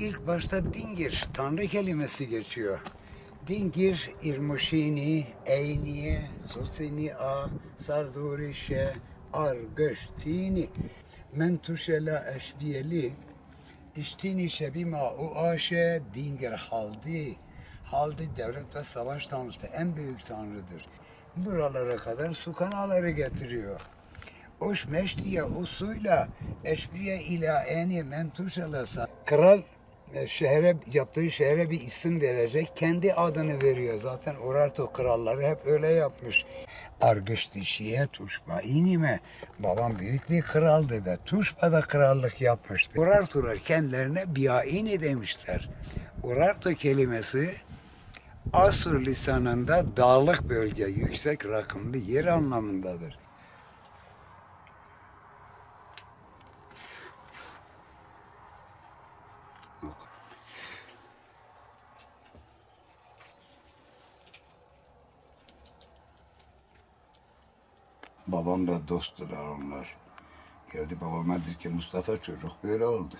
ilk başta dingir, tanrı kelimesi geçiyor. Dingir, irmoşini, eyniye, sosini a, sardurişe, argıştini, mentuşela eşbiyeli, İştini şebima u aşe dingir haldi. Haldi devlet ve savaş tanrısı en büyük tanrıdır. Buralara kadar su kanalları getiriyor. Oş meştiye usuyla eşbiye ila eni mentuşalasa. Kral şehre yaptığı şehre bir isim verecek. Kendi adını veriyor. Zaten Urartu kralları hep öyle yapmış. Argış dişiye Tuşba inime. Babam büyük bir kraldı ve Tuşba'da krallık yapmıştı. Urartular kendilerine biaini demişler. Urartu kelimesi Asur lisanında dağlık bölge, yüksek rakımlı yer anlamındadır. Babamla dosttular onlar. Geldi babama dedi ki Mustafa çocuk böyle oldu.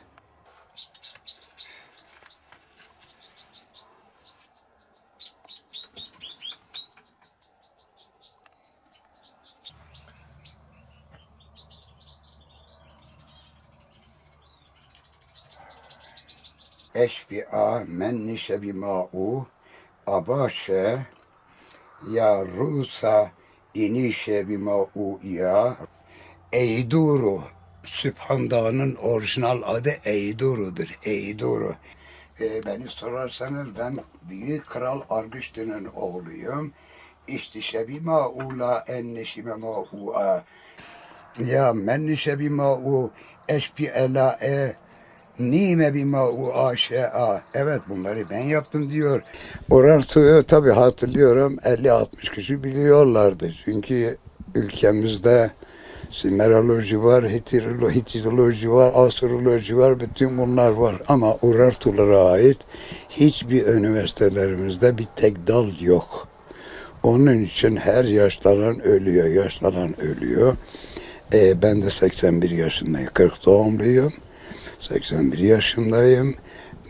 Eşbi'a men nişe bima'u abaşe ya rusa inişe bima'u ya Eyduru Sübhan Dağı'nın orijinal adı Eyduru'dur. Eyduru. Ee, beni sorarsanız ben Büyük Kral Argüştü'nün oğluyum. İşte şebima ula enneşime ma'u'a. Ya mennişe bima'u eşbi ela e Nime bima'u aşe'a. Evet bunları ben yaptım diyor. Orartu'yu tabii hatırlıyorum 50-60 kişi biliyorlardı. Çünkü ülkemizde Simeroloji var, Hitirolo- Hititoloji var, Astroloji var, bütün bunlar var. Ama Urartulara ait hiçbir üniversitelerimizde bir tek dal yok. Onun için her yaşlanan ölüyor, yaşlanan ölüyor. Ee, ben de 81 yaşındayım, 40 doğumluyum. 81 yaşındayım.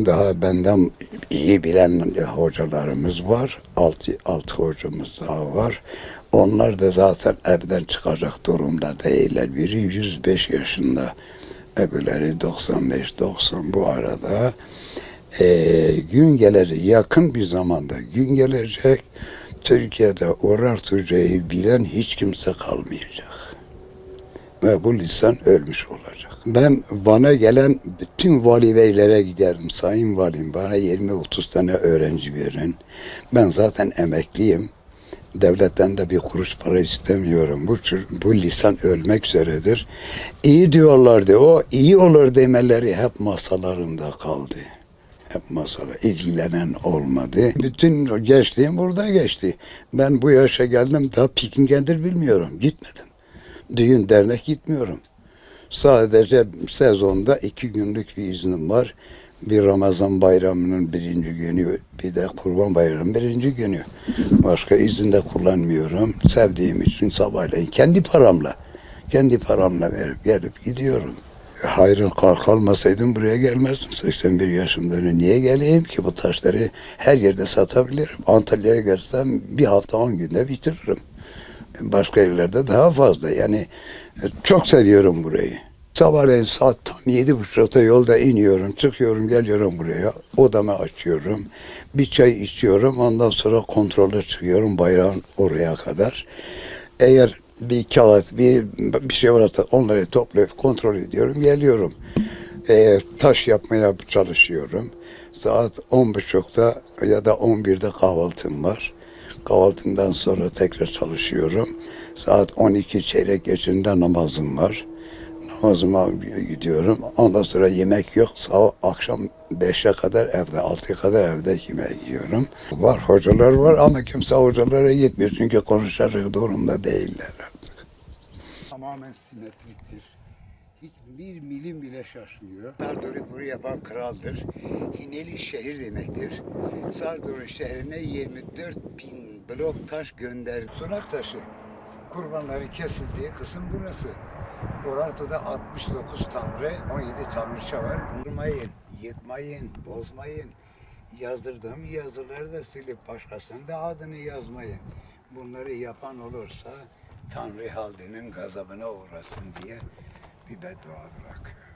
Daha benden iyi bilen hocalarımız var. Altı, altı hocamız daha var. Onlar da zaten evden çıkacak durumda değiller. Biri 105 yaşında, öbürleri 95-90 bu arada. Ee, gün gelecek, yakın bir zamanda gün gelecek. Türkiye'de Urartuca'yı bilen hiç kimse kalmayacak ve bu lisan ölmüş olacak. Ben Van'a gelen bütün vali beylere giderdim. Sayın valim bana 20-30 tane öğrenci verin. Ben zaten emekliyim. Devletten de bir kuruş para istemiyorum. Bu, bu lisan ölmek üzeredir. İyi diyorlardı. O iyi olur demeleri hep masalarında kaldı. Hep masala ilgilenen olmadı. Bütün gençliğim burada geçti. Ben bu yaşa geldim daha pikniğedir bilmiyorum. Gitmedim düğün dernek gitmiyorum. Sadece sezonda iki günlük bir iznim var. Bir Ramazan bayramının birinci günü, bir de Kurban bayramının birinci günü. Başka izin de kullanmıyorum. Sevdiğim için sabahleyin kendi paramla, kendi paramla verip gelip gidiyorum. Hayrın kal kalmasaydım buraya gelmezdim. 81 yaşımda niye geleyim ki bu taşları her yerde satabilirim. Antalya'ya gelsem bir hafta 10 günde bitiririm başka yerlerde daha fazla. Yani e, çok seviyorum burayı. Sabahleyin saat tam yedi buçukta yolda iniyorum, çıkıyorum, geliyorum buraya. Odamı açıyorum, bir çay içiyorum. Ondan sonra kontrole çıkıyorum bayrağın oraya kadar. Eğer bir kağıt, bir, bir şey varsa onları toplayıp kontrol ediyorum, geliyorum. E, taş yapmaya çalışıyorum. Saat on buçukta ya da on birde kahvaltım var. Kahvaltından sonra tekrar çalışıyorum. Saat 12 çeyrek geçinde namazım var. Namazıma gidiyorum. Ondan sonra yemek yok. Sabah akşam 5'e kadar evde, 6'ya kadar evde yemek yiyorum. Var hocalar var ama kimse hocalara gitmiyor. Çünkü konuşacak durumda değiller artık. Tamamen simetriktir. Hiçbir milim bile şaşmıyor. Sardur'u bunu yapan kraldır. Hineli şehir demektir. Sardur şehrine 24 bin blok taş gönderdi. Sunak taşı. Kurbanları kesildiği kısım burası. Orada da 69 tanrı, 17 tanrıça var. Vurmayın, yıkmayın, bozmayın. Yazdırdığım yazıları da silip başkasının da adını yazmayın. Bunları yapan olursa Tanrı Haldi'nin gazabına uğrasın diye i da je to odvrak.